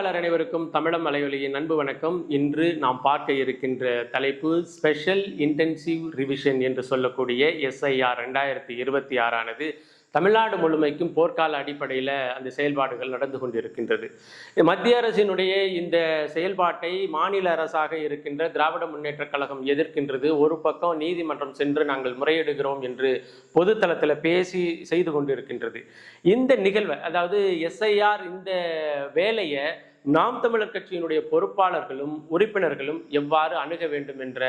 பார்வையாளர் அனைவருக்கும் தமிழம் அலைவலியின் அன்பு வணக்கம். இன்று நாம் பார்க்க இருக்கின்ற தலைப்பு ஸ்பெஷல் இன்டென்சிவ் ரிவிஷன் என்று சொல்லக்கூடிய எஸ்ஐஆர் ரெண்டாயிரத்தி இருபத்தி ஆறானது தமிழ்நாடு முழுமைக்கும் போர்க்கால அடிப்படையில் அந்த செயல்பாடுகள் நடந்து கொண்டிருக்கின்றது. மத்திய அரசினுடைய இந்த செயல்பாட்டை மாநில அரசாக இருக்கின்ற திராவிட முன்னேற்றக் கழகம் எதிர்க்கின்றது. ஒரு பக்கம் நீதிமன்றம் சென்று நாங்கள் முறையிடுகிறோம் என்று பொதுத்தளத்தில் பேசி செய்து கொண்டிருக்கின்றது. இந்த நிகழ்வை அதாவது எஸ்ஐஆர் இந்த வேலையை நாம் தமிழர் கட்சியினுடைய பொறுப்பாளர்களும் உறுப்பினர்களும் எவ்வாறு அணுக வேண்டும் என்ற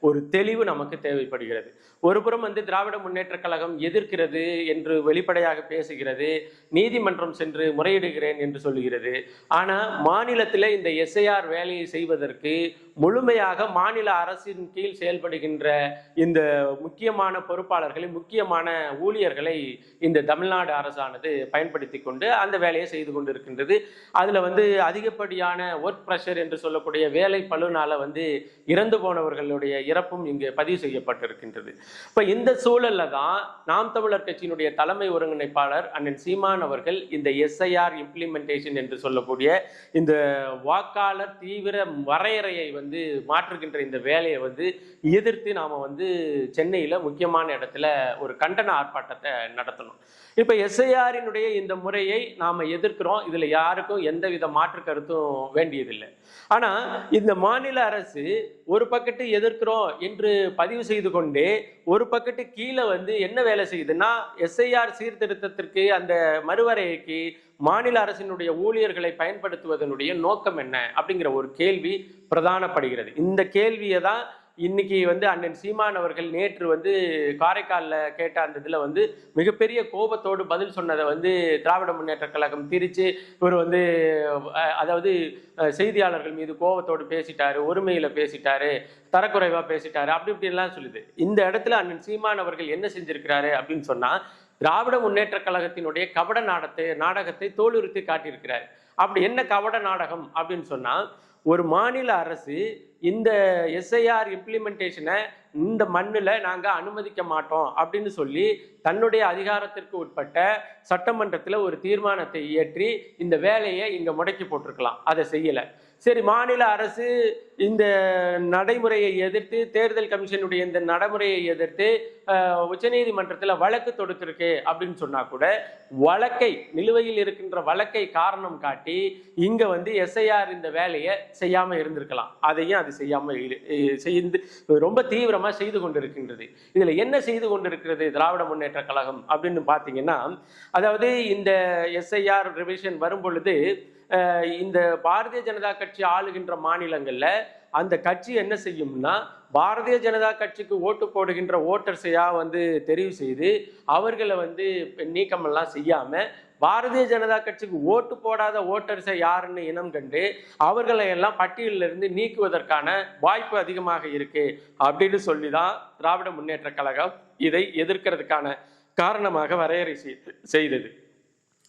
ஒரு தெளிவு நமக்கு தேவைப்படுகிறது. ஒருபுறம் வந்து திராவிட முன்னேற்றக் கழகம் எதிர்க்கிறது என்று வெளிப்படையாக பேசுகிறது. நீதிமன்றம் சென்று முறையிடுகிறேன் என்று சொல்லுகிறது. ஆனால் மாநிலத்தில் இந்த எஸ்ஐஆர் வேலையை செய்வதற்கு முழுமையாக மாநில அரசின் கீழ் செயல்படுகின்ற இந்த முக்கியமான பொறுப்பாளர்களை முக்கியமான ஊழியர்களை இந்த தமிழ்நாடு அரசானது பயன்படுத்தி கொண்டு அந்த வேலையை செய்து கொண்டிருக்கின்றது. அதில் வந்து அதிகப்படியான ஒர்க் ப்ரெஷர் என்று சொல்லக்கூடிய வேலை பழுனால வந்து இறந்து போனவர்களுடைய இறப்பும் இங்கே பதிவு செய்யப்பட்டிருக்கின்றது. இப்போ இந்த சூழல்ல தான் நாம் தமிழர் கட்சியினுடைய தலைமை ஒருங்கிணைப்பாளர் அண்ணன் சீமான் அவர்கள் இந்த எஸ்ஐஆர் இம்ப்ளிமெண்டேஷன் என்று சொல்லக்கூடிய இந்த வாக்காளர் தீவிர வரையறையை வந்து மாற்றுகின்ற இந்த வேலையை வந்து எதிர்த்து நாம் வந்து சென்னையில் முக்கியமான இடத்துல ஒரு கண்டன ஆர்ப்பாட்டத்தை நடத்தணும். இப்போ எஸ்ஐஆரினுடைய இந்த முறையை நாம் எதிர்க்கிறோம். இதில் யாருக்கும் எந்த வித மாற்று கருத்தும் வேண்டியதில்லை. ஆனால் இந்த மாநில அரசு ஒரு பக்கத்து எதிர்க்கிறோம் என்று பதிவு செய்து கொண்டே ஒரு பக்கத்து கீழே வந்து என்ன வேலை செய்யுதுன்னா எஸ்ஐஆர் சீர்திருத்தத்திற்கு அந்த மறுவரையைக்கு மாநில அரசினுடைய ஊழியர்களை பயன்படுத்துவதனுடைய நோக்கம் என்ன? அப்படிங்கிற ஒரு கேள்வி பிரதானப்படுகிறது. இந்த கேள்வியை தான் இன்னைக்கு வந்து அண்ணன் சீமான் அவர்கள் நேற்று வந்து காரைக்காலில் கேட்ட அந்த இதில் வந்து மிகப்பெரிய கோபத்தோடு பதில் சொன்னதை வந்து திராவிட முன்னேற்ற கழகம் திரிச்சு இவர் வந்து அதாவது செய்தியாளர்கள் மீது கோபத்தோடு பேசிட்டாரு ஒருமையில் பேசிட்டாரு தரக்குறைவாக பேசிட்டாரு அப்படி இப்படின்லாம் சொல்லுது. இந்த இடத்துல அண்ணன் சீமான் அவர்கள் என்ன செஞ்சிருக்கிறாரு அப்படின்னு சொன்னால் திராவிட முன்னேற்ற கழகத்தினுடைய கபட நாடத்தை நாடகத்தை தோலுறுத்தி காட்டியிருக்கிறார். அப்படி என்ன கபட நாடகம் அப்படின்னு சொன்னால் ஒரு மாநில அரசு இந்த எஸ்ஐஆர் இம்ப்ளிமெண்டேஷனை இந்த மண்ணில் நாங்கள் அனுமதிக்க மாட்டோம் அப்படின்னு சொல்லி தன்னுடைய அதிகாரத்திற்கு உட்பட்ட சட்டமன்றத்தில் ஒரு தீர்மானத்தை இயற்றி இந்த வேலையை இங்கே முடக்கி போட்டிருக்கலாம். அதை செய்யலை. சரி மாநில அரசு இந்த நடைமுறையை எதிர்த்து தேர்தல் கமிஷனுடைய இந்த நடைமுறையை எதிர்த்து உச்சநீதிமன்றத்தில் வழக்கு தொடுத்திருக்கு அப்படின்னு சொன்னா கூட வழக்கை நிலுவையில் இருக்கின்ற வழக்கை காரணம் காட்டி இங்க வந்து எஸ்ஐஆர் இந்த வேலையை செய்யாம இருந்திருக்கலாம். அதையும் அது செய்யாம செய்து ரொம்ப தீவிரமா செய்து கொண்டிருக்கின்றது. இதுல என்ன செய்து கொண்டிருக்கிறது திராவிட முன்னேற்ற கழகம் அப்படின்னு பாத்தீங்கன்னா அதாவது இந்த எஸ்ஐஆர் ரிவிஷன் வரும் பொழுது இந்த பாரதிய ஜனதா கட்சி ஆளுகின்ற மாநிலங்களில் அந்த கட்சி என்ன செய்யும்னா பாரதிய ஜனதா கட்சிக்கு ஓட்டு போடுகின்ற ஓட்டர்ஸையாக வந்து தெரிவு செய்து அவர்களை வந்து நீக்கமெல்லாம் செய்யாமல் பாரதிய ஜனதா கட்சிக்கு ஓட்டு போடாத ஓட்டர்ஸை யாருன்னு இனம் கண்டு அவர்களை எல்லாம் பட்டியலிருந்து நீக்குவதற்கான வாய்ப்பு அதிகமாக இருக்கு அப்படின்னு சொல்லி தான் திராவிட முன்னேற்ற கழகம் இதை எதிர்க்கிறதுக்கான காரணமாக வரையறை செய்தது.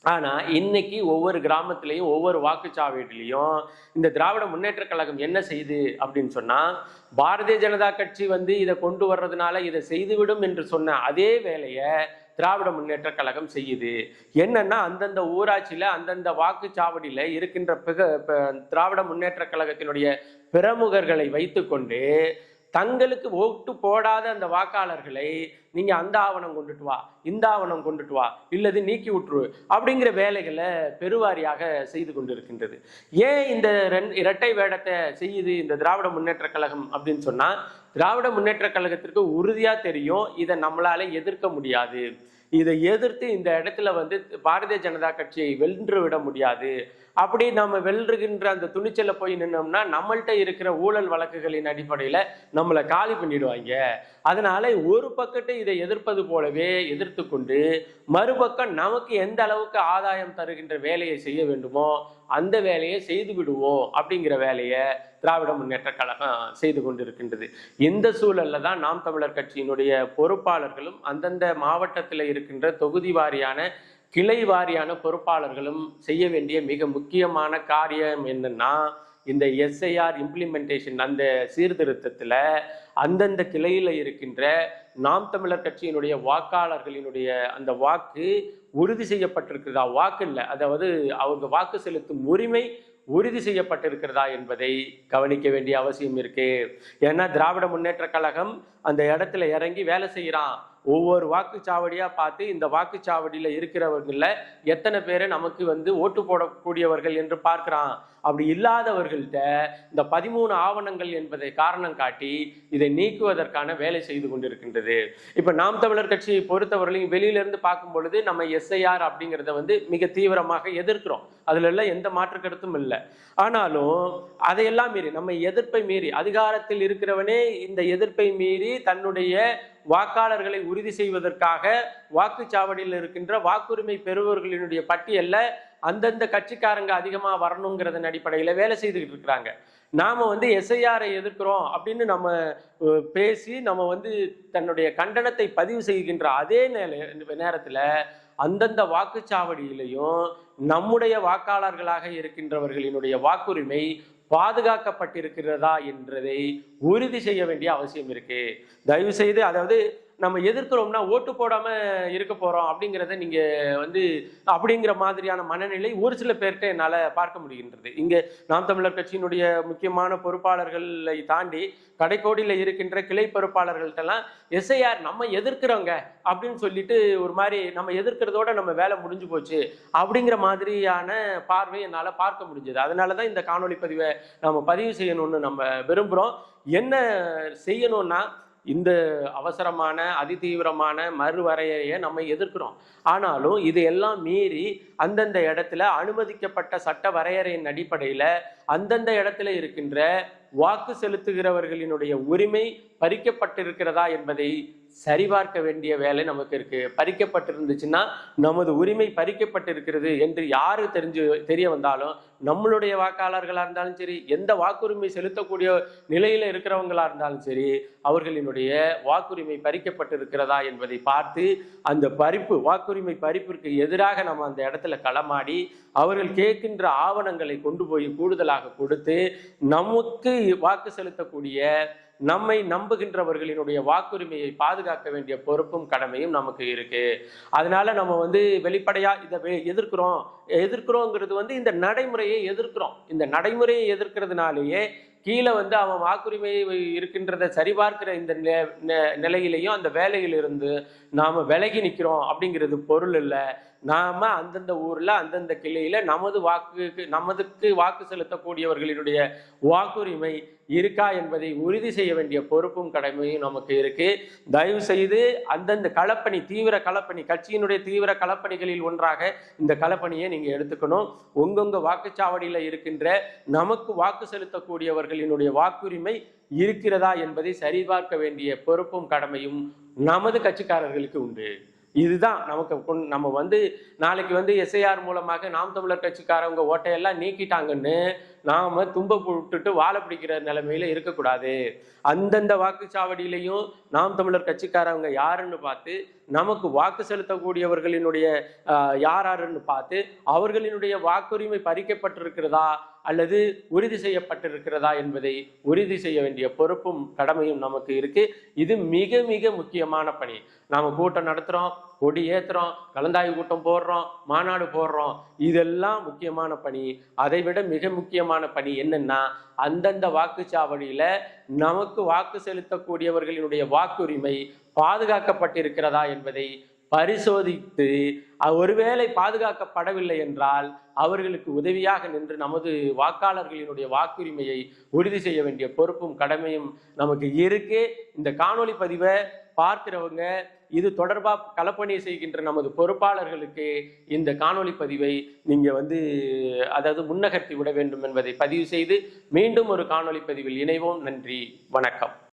ஆனால் இன்னைக்கு ஒவ்வொரு கிராமத்திலையும் ஒவ்வொரு வாக்குச்சாவடியிலையும் இந்த திராவிட முன்னேற்ற கழகம் என்ன செய்யுது அப்படின்னு சொன்னால் பாரதிய ஜனதா கட்சி வந்து இதை கொண்டு வர்றதுனால இதை செய்துவிடும் என்று சொன்ன அதே வேலையை திராவிட முன்னேற்ற கழகம் செய்யுது. என்னன்னா அந்தந்த ஊராட்சியில் அந்தந்த வாக்குச்சாவடியில் இருக்கின்ற பிக திராவிட முன்னேற்ற கழகத்தினுடைய பிரமுகர்களை வைத்துக்கொண்டு தங்களுக்கு ஓட்டு போடாத அந்த வாக்காளர்களை நீங்க அந்த ஆவணம் கொண்டுட்டு வா இந்த ஆவணம் கொண்டுட்டு வா இல்லது நீக்கி விட்டுரு அப்படிங்கிற வேலைகளை பெருவாரியாக செய்து கொண்டிருக்கின்றது. ஏன் இந்த ரெண் இரட்டை வேடத்தை செய்யுது இந்த திராவிட முன்னேற்ற கழகம் அப்படின்னு சொன்னா திராவிட முன்னேற்ற கழகத்திற்கு உறுதியா தெரியும் இதை நம்மளால எதிர்க்க முடியாது. இதை எதிர்த்து இந்த இடத்துல வந்து பாரதிய ஜனதா கட்சியை வென்று விட முடியாது. அப்படி நம்ம வெல்றுகின்ற அந்த துணிச்சல போய் நின்னோம்னா நம்மள்கிட்ட இருக்கிற ஊழல் வழக்குகளின் அடிப்படையில நம்மளை காலி பண்ணிடுவாங்க. அதனால ஒரு பக்கத்தை இதை எதிர்ப்பது போலவே எதிர்த்து கொண்டு மறுபக்கம் நமக்கு எந்த அளவுக்கு ஆதாயம் தருகின்ற வேலையை செய்ய வேண்டுமோ அந்த வேலையை செய்து விடுவோம் அப்படிங்கிற வேலையை திராவிட முன்னேற்ற கழகம் செய்து கொண்டிருக்கின்றது. இந்த சூழல்ல தான் நாம் தமிழர் கட்சியினுடைய பொறுப்பாளர்களும் அந்தந்த மாவட்டத்தில் இருக்கின்ற தொகுதி வாரியான கிளை வாரியான பொறுப்பாளர்களும் செய்ய வேண்டிய மிக முக்கியமான காரியம் என்னன்னா இந்த எஸ்ஐஆர் இம்ப்ளிமெண்டேஷன் அந்த சீர்திருத்தத்தில் அந்தந்த கிளையில் இருக்கின்ற நாம் தமிழர் கட்சியினுடைய வாக்காளர்களினுடைய அந்த வாக்கு உறுதி செய்யப்பட்டிருக்கிறதா? வாக்கு இல்லை. அதாவது அவங்க வாக்கு செலுத்தும் உரிமை உறுதி செய்யப்பட்டிருக்கிறதா என்பதை கவனிக்க வேண்டிய அவசியம் இருக்கு. ஏன்னா திராவிட முன்னேற்ற கழகம் அந்த இடத்துல இறங்கி வேலை செய்கிறான் ஒவ்வொரு வாக்குச்சாவடியாக பார்த்து இந்த வாக்குச்சாவடியில் இருக்கிறவங்களில் எத்தனை பேரை நமக்கு வந்து ஓட்டு போடக்கூடியவர்கள் என்று பார்க்குறான். அப்படி இல்லாதவர்கள்ட்ட இந்த பதிமூணு ஆவணங்கள் என்பதை காரணம் காட்டி இதை நீக்குவதற்கான வேலை செய்து கொண்டிருக்கின்றது. இப்ப நாம் தமிழர் கட்சியை பொறுத்தவரையிலையும் வெளியிலிருந்து பார்க்கும் பொழுது நம்ம எஸ்ஐஆர் அப்படிங்கிறத வந்து மிக தீவிரமாக எதிர்க்கிறோம். அதுல எல்லாம் எந்த மாற்று கருத்தும் இல்லை. ஆனாலும் அதையெல்லாம் மீறி நம்ம எதிர்ப்பை மீறி அதிகாரத்தில் இருக்கிறவனே இந்த எதிர்ப்பை மீறி தன்னுடைய வாக்காளர்களை உறுதி செய்வதற்காக வாக்குச்சாவடியில் இருக்கின்ற வாக்குரிமை பெறுபவர்களினுடைய பட்டியலில் அந்தந்த கட்சிக்காரங்க அதிகமாக வரணுங்கிறதன் அடிப்படையில் வேலை செய்துக்கிட்டு இருக்கிறாங்க. நாம் வந்து எஸ்ஐஆரை எதிர்க்கிறோம் அப்படின்னு நம்ம பேசி நம்ம வந்து தன்னுடைய கண்டனத்தை பதிவு செய்கின்ற அதே நேர நேரத்தில் அந்தந்த வாக்குச்சாவடியிலையும் நம்முடைய வாக்காளர்களாக இருக்கின்றவர்களினுடைய வாக்குரிமை பாதுகாக்கப்பட்டிருக்கிறதா என்றதை உறுதி செய்ய வேண்டிய அவசியம் இருக்கு. தயவு செய்து அதாவது நம்ம எதிர்க்கிறோம்னா ஓட்டு போடாமல் இருக்க போகிறோம் அப்படிங்கிறத நீங்கள் வந்து அப்படிங்கிற மாதிரியான மனநிலை ஒரு சில பேர்கிட்ட என்னால் பார்க்க முடிகின்றது. இங்கே நாம் தமிழர் கட்சியினுடைய முக்கியமான பொறுப்பாளர்களை தாண்டி கடைக்கோடியில் இருக்கின்ற கிளை பொறுப்பாளர்கள்ட்டெல்லாம் எஸ்ஐஆர் நம்ம எதிர்க்கிறோங்க அப்படின்னு சொல்லிட்டு ஒரு மாதிரி நம்ம எதிர்க்கிறதோட நம்ம வேலை முடிஞ்சு போச்சு அப்படிங்கிற மாதிரியான பார்வை என்னால் பார்க்க முடிஞ்சது. அதனால தான் இந்த காணொலி பதிவை நம்ம பதிவு செய்யணும்னு நம்ம விரும்புகிறோம் என்ன செய்யணும்னா இந்த அவசரமான அதிதீவிரமான மறுவரையறையை நம்ம எதிர்க்கிறோம். ஆனாலும் இதையெல்லாம் மீறி அந்தந்த இடத்துல அனுமதிக்கப்பட்ட சட்ட வரையறையின் அடிப்படையில் அந்தந்த இடத்துல இருக்கின்ற வாக்கு செலுத்துகிறவர்களினுடைய உரிமை பறிக்கப்பட்டிருக்கிறதா என்பதை சரிபார்க்க வேண்டிய வேலை நமக்கு இருக்கு. பறிக்கப்பட்டிருந்துச்சுன்னா நமது உரிமை பறிக்கப்பட்டிருக்கிறது என்று யாரு தெரிஞ்சு தெரிய வந்தாலும் நம்மளுடைய வாக்காளர்களா இருந்தாலும் சரி எந்த வாக்குரிமை செலுத்தக்கூடிய நிலையில இருக்கிறவங்களா இருந்தாலும் சரி அவர்களினுடைய வாக்குரிமை பறிக்கப்பட்டிருக்கிறதா என்பதை பார்த்து அந்த பறிப்பு வாக்குரிமை பறிப்பிற்கு எதிராக நம்ம அந்த இடத்துல களமாடி அவர்கள் கேட்கின்ற ஆவணங்களை கொண்டு போய் கூடுதலாக கொடுத்து நமக்கு வாக்கு செலுத்தக்கூடிய நம்மை நம்புகின்றவர்களினுடைய வாக்குரிமையை பாதுகாக்க வேண்டிய பொறுப்பும் கடமையும் நமக்கு இருக்கு. அதனால நம்ம வந்து வெளிப்படையா இதை வெ- எதிர்க்கிறோம். எதிர்க்கிறோங்கிறது வந்து இந்த நடைமுறையை எதிர்க்கிறோம். இந்த நடைமுறையை எதிர்க்கிறதுனாலேயே கீழே வந்து அவன் வாக்குரிமை இருக்கின்றதை சரிபார்க்கிற இந்த நிலையிலையும் அந்த வேலையிலிருந்து நாம விலகி நிற்கிறோம் அப்படிங்கிறது பொருள் இல்லை. நாம் அந்தந்த ஊரில் அந்தந்த கிளையில் நமது வாக்குக்கு நமதுக்கு வாக்கு செலுத்தக்கூடியவர்களினுடைய வாக்குரிமை இருக்கா என்பதை உறுதி செய்ய வேண்டிய பொறுப்பும் கடமையும் நமக்கு இருக்கு. தயவு செய்து அந்தந்த களப்பணி தீவிர களப்பணி கட்சியினுடைய தீவிர களப்பணிகளில் ஒன்றாக இந்த களப்பணியை நீங்க எடுத்துக்கணும். உங்கவுங்க வாக்குச்சாவடியில் இருக்கின்ற நமக்கு வாக்கு செலுத்தக்கூடியவர்களினுடைய வாக்குரிமை இருக்கிறதா என்பதை சரிபார்க்க வேண்டிய பொறுப்பும் கடமையும் நமது கட்சிக்காரர்களுக்கு உண்டு. இதுதான் நமக்கு நம்ம வந்து நாளைக்கு வந்து எஸ்ஐஆர் மூலமாக நாம் தமிழர் கட்சிக்காரவங்க ஓட்டையெல்லாம் நீக்கிட்டாங்கன்னு நாம தும்ப போட்டுட்டு வாழை பிடிக்கிற நிலைமையில இருக்கக்கூடாது. அந்தந்த வாக்குச்சாவடியிலையும் நாம் தமிழர் கட்சிக்காரவங்க யாருன்னு பார்த்து நமக்கு வாக்கு செலுத்தக்கூடியவர்களினுடைய ஆஹ், யார் யாருன்னு பார்த்து அவர்களினுடைய வாக்குரிமை பறிக்கப்பட்டிருக்கிறதா அல்லது உறுதி செய்யப்பட்டிருக்கிறதா என்பதை உறுதி செய்ய வேண்டிய பொறுப்பும் கடமையும் நமக்கு இருக்கு. இது மிக மிக முக்கியமான பணி. நாம கூட்டம் நடத்துறோம். கொடி ஏற்றுறோம் கலந்தாய்வு கூட்டம் போடுறோம் மாநாடு போடுறோம். இதெல்லாம் முக்கியமான பணி. அதை விட மிக முக்கியமான பணி என்னன்னா அந்தந்த வாக்குச்சாவடியில் நமக்கு வாக்கு செலுத்தக்கூடியவர்களினுடைய வாக்குரிமை பாதுகாக்கப்பட்டிருக்கிறதா என்பதை பரிசோதித்து ஒருவேளை பாதுகாக்கப்படவில்லை என்றால் அவர்களுக்கு உதவியாக நின்று நமது வாக்காளர்களினுடைய வாக்குரிமையை உறுதி செய்ய வேண்டிய பொறுப்பும் கடமையும் நமக்கு இருக்கு. இந்த காணொளி பதிவை பார்க்கிறவங்க இது தொடர்பாக களப்பணியை செய்கின்ற நமது பொறுப்பாளர்களுக்கு இந்த காணொளி பதிவை நீங்க வந்து அதாவது முன்னகர்த்தி விட வேண்டும் என்பதை பதிவு செய்து மீண்டும் ஒரு காணொளி பதிவில் இணைவோம். நன்றி. வணக்கம்.